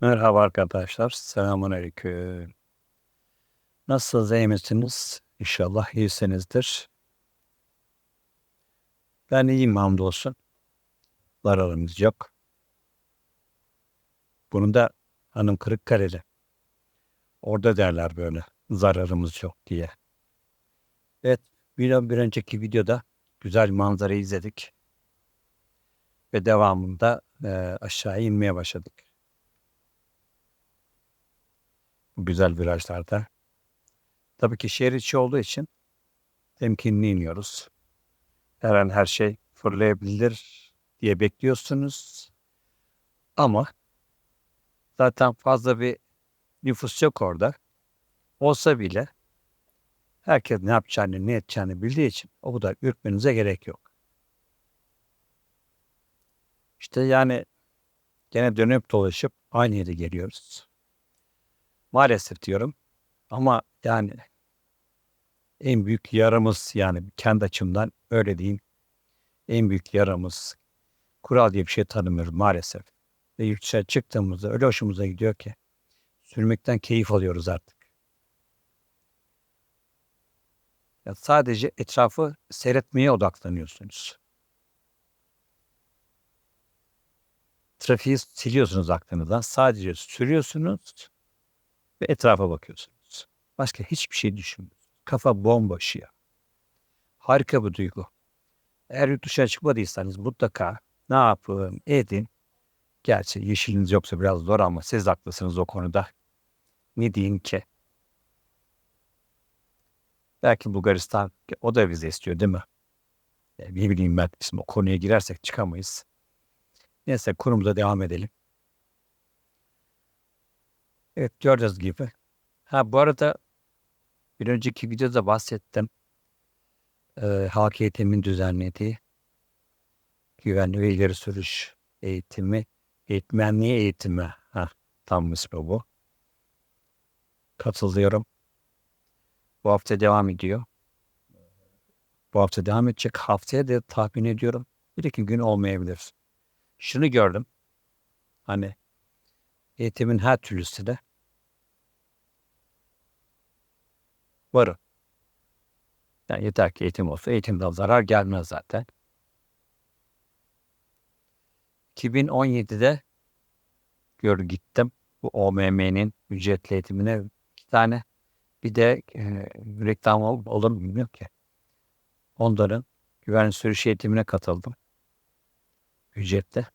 Merhaba arkadaşlar. Selamünaleyküm. Nasılsınız, iyi misiniz? İnşallah iyisinizdir. Ben iyiyim hamdolsun. Zararımız yok. Bunun da hanım Kırıkkaleli. Orada derler böyle zararımız yok diye. Evet, bir, bir önceki videoda güzel manzarayı izledik. Ve devamında e, aşağı inmeye başladık. Bu güzel virajlarda. Tabii ki şehir içi olduğu için temkinli iniyoruz. Her an her şey fırlayabilir diye bekliyorsunuz. Ama zaten fazla bir nüfus yok orada. Olsa bile herkes ne yapacağını, ne edeceğini bildiği için o kadar ürkmenize gerek yok. İşte yani gene dönüp dolaşıp aynı yere geliyoruz. Maalesef diyorum. Ama yani en büyük yaramız yani kendi açımdan öyle diyeyim. En büyük yaramız kural diye bir şey tanımıyoruz maalesef. Ve dışına çıktığımızda öyle hoşumuza gidiyor ki sürmekten keyif alıyoruz artık. Ya sadece etrafı seyretmeye odaklanıyorsunuz. Trafiği siliyorsunuz aklınızdan. Sadece sürüyorsunuz ve etrafa bakıyorsunuz. Başka hiçbir şey düşünmüyorsunuz. Kafa bomboş ya. Harika bir duygu. Eğer yurt çıkmadıysanız mutlaka ne yapın edin. Gerçi yeşiliniz yoksa biraz zor ama siz haklısınız o konuda. Ne diyeyim ki? Belki Bulgaristan o da vize istiyor değil mi? E, ne bileyim ben şimdi o konuya girersek çıkamayız. Neyse kurumuza devam edelim. Evet gördüğünüz gibi. Ha bu arada bir önceki videoda bahsettim. Ee, halk eğitimin düzenlediği güvenli ve ileri sürüş eğitimi, eğitmenliği eğitimi. Ha, tam ismi bu. Katılıyorum. Bu hafta devam ediyor. Bu hafta devam edecek. Haftaya da tahmin ediyorum. Bir iki gün olmayabilir. Şunu gördüm. Hani eğitimin her türlüsü de varım. Yani yeter ki eğitim olsa eğitimden zarar gelmez zaten. 2017'de gör gittim. Bu OMM'nin ücretli eğitimine iki tane bir de e, reklam ol, olur mu bilmiyorum ki. Onların güvenli sürüş eğitimine katıldım. Ücretle.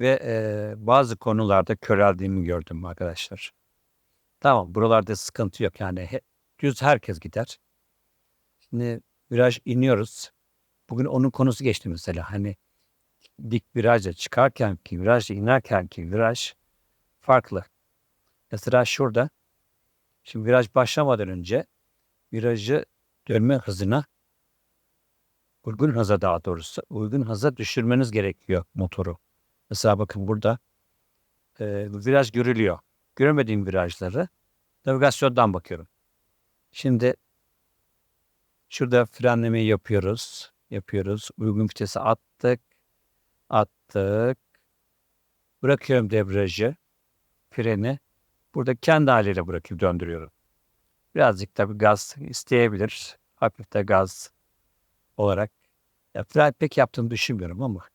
Ve e, bazı konularda köreldiğimi gördüm arkadaşlar. Tamam buralarda sıkıntı yok yani he, düz herkes gider. Şimdi viraj iniyoruz. Bugün onun konusu geçti mesela hani dik virajla çıkarken ki virajla inerken ki viraj farklı. Mesela şurada şimdi viraj başlamadan önce virajı dönme hızına uygun hıza daha doğrusu uygun hıza düşürmeniz gerekiyor motoru. Mesela bakın burada e, viraj görülüyor. Göremediğim virajları navigasyondan bakıyorum. Şimdi şurada frenlemeyi yapıyoruz. Yapıyoruz. Uygun vitese attık. Attık. Bırakıyorum debriyajı. Freni. Burada kendi haliyle bırakıp döndürüyorum. Birazcık tabii gaz isteyebilir. Hafif de gaz olarak. Ya fren pek yaptığımı düşünmüyorum ama.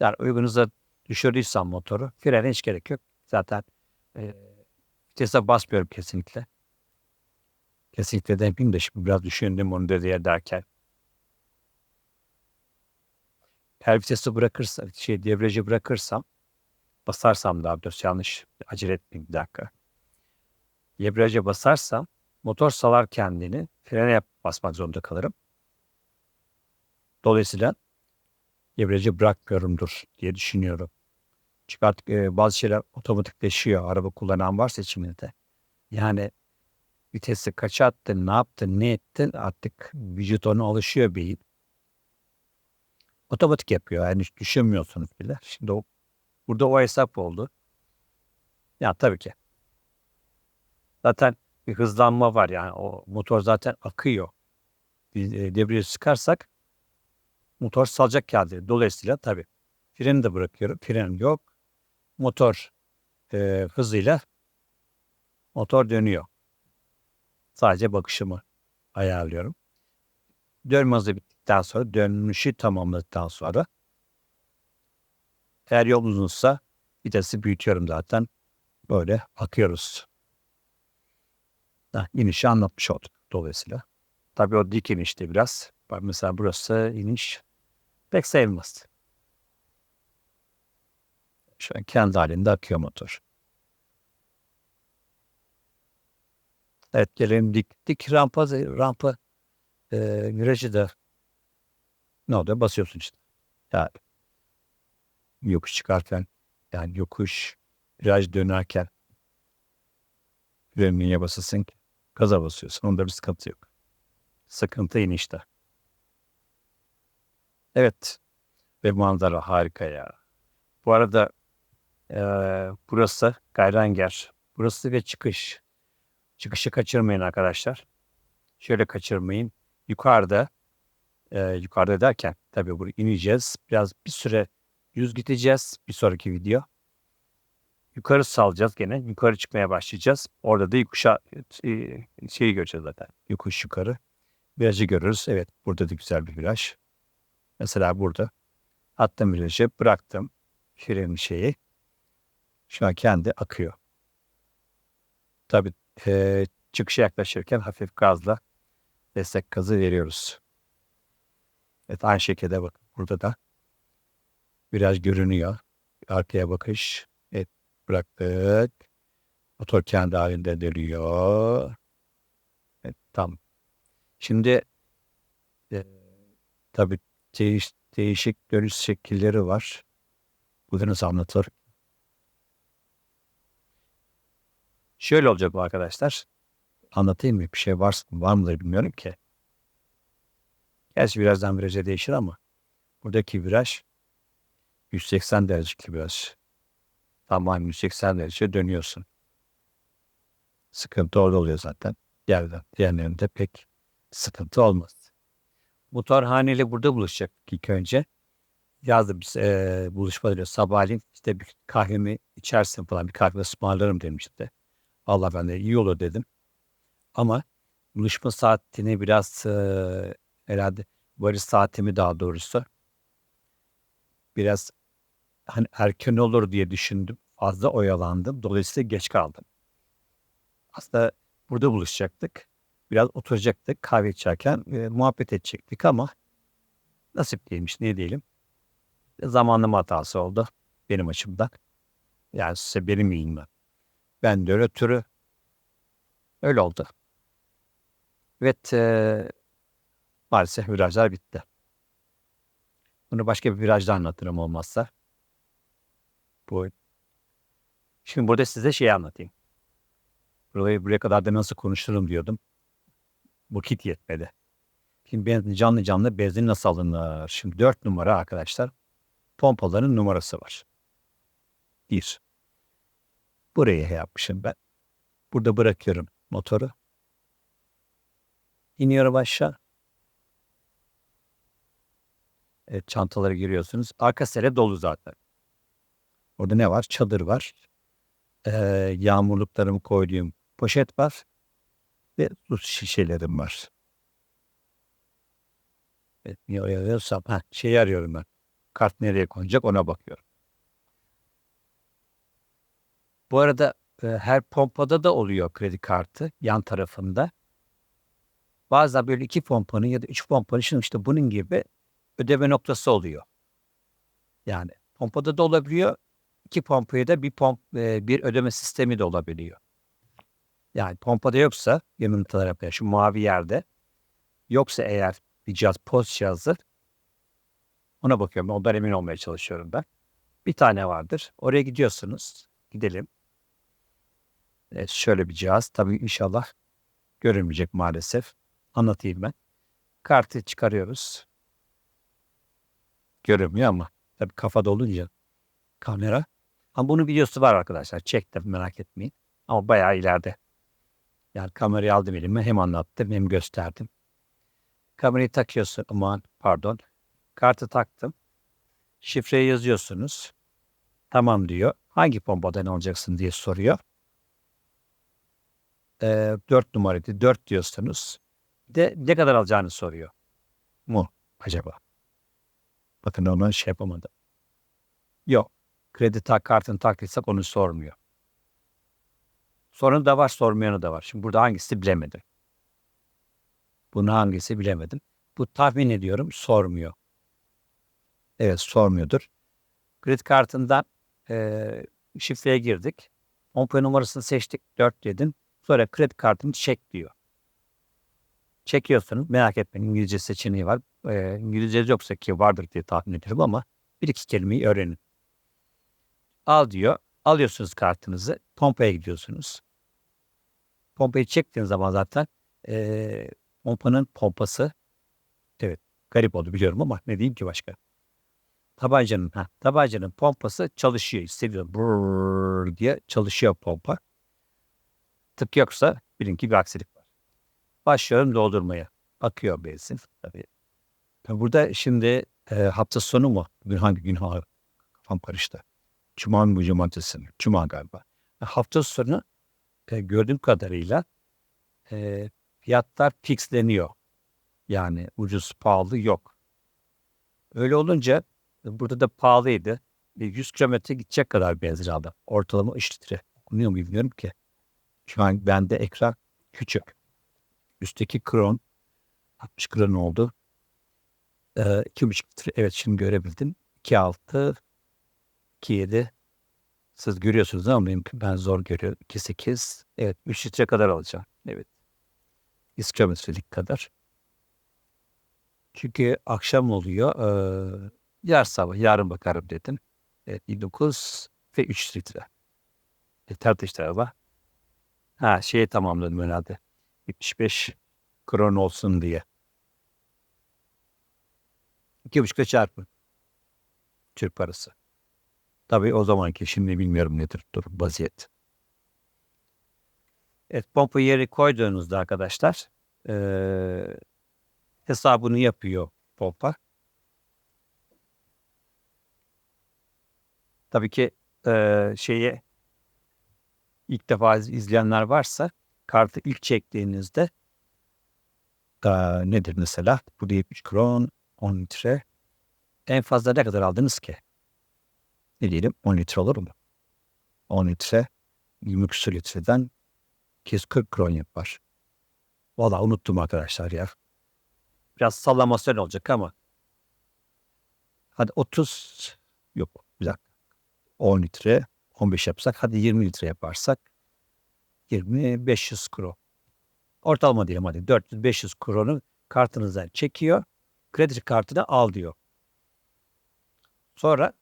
Yani uygun hıza düşürdüysem motoru frene hiç gerek yok. Zaten e, vitese basmıyorum kesinlikle. Kesinlikle de yapayım şimdi biraz düşündüm onu dedi derken. Her vitesi bırakırsa, şey debriyajı bırakırsam, basarsam daha doğrusu yanlış acele etmeyeyim bir dakika. Debriyaja basarsam motor salar kendini frene basmak zorunda kalırım. Dolayısıyla debriyajı bırakmıyorumdur diye düşünüyorum. Çünkü artık e, bazı şeyler otomatikleşiyor. Araba kullanan var seçiminde. Yani vitesi kaça attın, ne yaptın, ne ettin artık vücut ona alışıyor beyin. Otomatik yapıyor. Yani hiç düşünmüyorsunuz bile. Şimdi o, burada o hesap oldu. Ya tabii ki. Zaten bir hızlanma var yani o motor zaten akıyor. Biz e, debriyajı sıkarsak motor salacak kendini. Dolayısıyla tabii freni de bırakıyorum. Fren yok. Motor e, hızıyla motor dönüyor. Sadece bakışımı ayarlıyorum. Dönme hızı bittikten sonra dönüşü tamamladıktan sonra eğer yol uzunsa vitesi büyütüyorum zaten. Böyle akıyoruz. Ha, inişi anlatmış olduk dolayısıyla. Tabii o dik inişte biraz. Mesela burası iniş pek sayılmaz. Şu an kendi halinde akıyor motor. Evet gelelim dik, dik rampa, rampa e, virajı da ne oluyor? Basıyorsun işte. Yani yokuş çıkarken yani yokuş viraj dönerken fren niye basasın ki? Gaza basıyorsun. Onda bir sıkıntı yok. Sıkıntı inişte. Evet. Ve manzara harika ya. Bu arada eee, burası Gayranger. Burası ve çıkış. Çıkışı kaçırmayın arkadaşlar. Şöyle kaçırmayın. Yukarıda eee, yukarıda derken tabii buraya ineceğiz. Biraz bir süre yüz gideceğiz. Bir sonraki video. Yukarı salacağız gene. Yukarı çıkmaya başlayacağız. Orada da yokuşa e, şeyi göreceğiz zaten. Yokuş yukarı. Virajı görürüz. Evet burada da güzel bir viraj. Mesela burada attım virajı bıraktım. Frenin şeyi. Şu an kendi akıyor. Tabii e, çıkışa yaklaşırken hafif gazla destek gazı veriyoruz. Evet aynı şekilde bakın burada da viraj görünüyor. Arkaya bakış. Evet bıraktık. Motor kendi halinde dönüyor. Evet, tam. Şimdi e, tabii değiş, değişik dönüş şekilleri var. Bunu nasıl anlatır? Şöyle olacak bu arkadaşlar. Anlatayım mı? Bir şey var, var mıdır bilmiyorum ki. Gerçi birazdan viraja değişir ama buradaki viraj 180 derecelik viraj. Tamam 180 derece dönüyorsun. Sıkıntı orada oluyor zaten. Diğerden, diğerlerinde pek sıkıntı olmaz. Motor haneli burada buluşacak ilk önce. Yazdı biz e, buluşma diyor. Sabahleyin işte bir kahvemi içersin falan bir kahve ısmarlarım demişti. Allah ben de iyi olur dedim. Ama buluşma saatini biraz e, herhalde varış saatimi daha doğrusu biraz hani erken olur diye düşündüm. Fazla oyalandım. Dolayısıyla geç kaldım. Aslında burada buluşacaktık. Biraz oturacaktık kahve içerken e, muhabbet edecektik ama nasip değilmiş ne diyelim. Zamanlama hatası oldu benim açımdan. Yani size benim iyiyim ben. Ben de ötürü öyle oldu. Evet e, maalesef virajlar bitti. Bunu başka bir virajda anlatırım olmazsa. Bu. Şimdi burada size şey anlatayım. Burayı buraya kadar da nasıl konuşurum diyordum. Vakit yetmedi. Şimdi ben canlı canlı benzin nasıl alınır? Şimdi dört numara arkadaşlar. Pompaların numarası var. Bir. Buraya yapmışım ben. Burada bırakıyorum motoru. İniyorum aşağı. Evet, çantaları giriyorsunuz. Arka sere dolu zaten. Orada ne var? Çadır var. Ee, yağmurluklarımı koyduğum poşet var. Ve su şişelerim var. Evet, niye arıyorsam? Ha, şeyi arıyorum ben. Kart nereye konacak ona bakıyorum. Bu arada e, her pompada da oluyor kredi kartı yan tarafında. Bazen böyle iki pompanın ya da üç pompanın işte bunun gibi ödeme noktası oluyor. Yani pompada da olabiliyor. İki pompaya da bir pomp e, bir ödeme sistemi de olabiliyor. Yani pompada yoksa yanın tarafı şu mavi yerde yoksa eğer bir cihaz post cihazı ona bakıyorum. Ondan emin olmaya çalışıyorum ben. Bir tane vardır. Oraya gidiyorsunuz. Gidelim. Evet, şöyle bir cihaz. Tabii inşallah görünmeyecek maalesef. Anlatayım ben. Kartı çıkarıyoruz. Görünmüyor ama tabii kafada olunca kamera. Ama bunun videosu var arkadaşlar. Çektim merak etmeyin. Ama bayağı ileride. Yani kamerayı aldım elime hem anlattım hem gösterdim. Kamerayı takıyorsun aman pardon. Kartı taktım. Şifreyi yazıyorsunuz. Tamam diyor. Hangi pompadan alacaksın diye soruyor. Ee, 4 numaraydı. 4 diyorsunuz. De ne kadar alacağını soruyor. Mu acaba? Bakın onu şey yapamadım. Yok. Kredi tak kartını taktıysak onu sormuyor. Sorunu da var, sormayanı da var. Şimdi burada hangisi bilemedim. Bunu hangisi bilemedim. Bu tahmin ediyorum sormuyor. Evet sormuyordur. Kredi kartından eee, şifreye girdik. Pompa numarasını seçtik. 4 dedim. Sonra kredi kartını çek diyor. Çekiyorsunuz. Merak etmeyin İngilizce seçeneği var. Eee İngilizce yoksa ki vardır diye tahmin ediyorum ama bir iki kelimeyi öğrenin. Al diyor. Alıyorsunuz kartınızı. Pompaya gidiyorsunuz. Pompayı çektiğiniz zaman zaten eee, pompanın pompası evet garip oldu biliyorum ama ne diyeyim ki başka. Tabancanın, ha, tabancanın pompası çalışıyor. Hissediyorum. Brrr diye çalışıyor pompa. Tık yoksa bilin ki bir aksilik var. Başlıyorum doldurmaya. Akıyor benzin. Tabii. Tabii Burada şimdi e, hafta sonu mu? Bugün hangi gün? Kafam karıştı. Cuma mı cumartesi mi? Cuma galiba. Hafta sonu e, gördüğüm kadarıyla e, fiyatlar fixleniyor. Yani ucuz pahalı yok. Öyle olunca e, burada da pahalıydı. E, 100 kilometre gidecek kadar benzin aldım. Ortalama 3 litre. Okunuyor mu bilmiyorum ki. Şu an bende ekran küçük. Üstteki kron 60 kron oldu. E, 2,5 litre. Evet şimdi görebildim. 2,6 2,7 siz görüyorsunuz ama benim, ben zor görüyorum. 2,8 evet 3 litre kadar alacağım. Evet. 100 kilometrelik kadar. Çünkü akşam oluyor. Eee yarın sabah, yarın bakarım dedim. Evet, 29 ve 3 litre. Yeter de işte. Ha şeyi tamamladım herhalde. 75 kron olsun diye. 2,5'la çarpın. Türk parası. Tabii o zamanki şimdi bilmiyorum nedir durum vaziyet. Evet pompa yeri koyduğunuzda arkadaşlar eee, hesabını yapıyor pompa. Tabii ki eee şeyi ilk defa iz- izleyenler varsa kartı ilk çektiğinizde eee, nedir mesela? Bu da 70 kron, 10 litre. En fazla ne kadar aldınız ki? Ne diyelim 10 litre olur mu? 10 litre 20 küsur litreden 240 kron yapar. Valla unuttum arkadaşlar ya. Biraz sallamasyon olacak ama. Hadi 30 yok bir dakika. 10 litre 15 yapsak hadi 20 litre yaparsak 20 500 kron. Ortalama diyelim hadi 400-500 kronu kartınızdan çekiyor. Kredi kartını al diyor. Sonra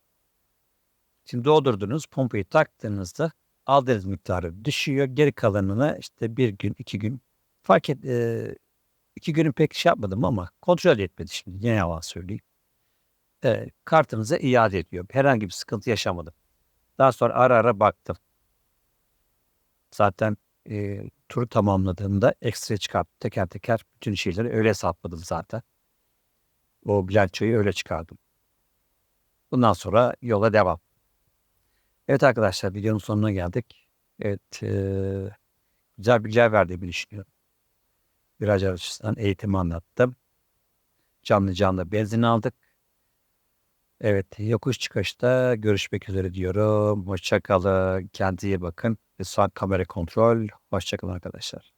şimdi doldurdunuz pompayı taktığınızda aldığınız miktarı düşüyor. Geri kalanına işte bir gün iki gün fark et e, iki günü pek şey yapmadım ama kontrol etmedi şimdi. Yine yalan söyleyeyim. E, kartınıza iade ediyor. Herhangi bir sıkıntı yaşamadım. Daha sonra ara ara baktım. Zaten e, turu tamamladığımda ekstra çıkarttım. Teker teker bütün şeyleri öyle hesapladım zaten. O bilançoyu öyle çıkardım. Bundan sonra yola devam. Evet arkadaşlar videonun sonuna geldik. Evet eee, güzel bilgiler verdiğimi düşünüyorum. Viraj açısından eğitimi anlattım. Canlı canlı benzin aldık. Evet yokuş çıkışta görüşmek üzere diyorum. Hoşça kalın. Kendinize iyi bakın. Son kamera kontrol. Hoşça kalın arkadaşlar.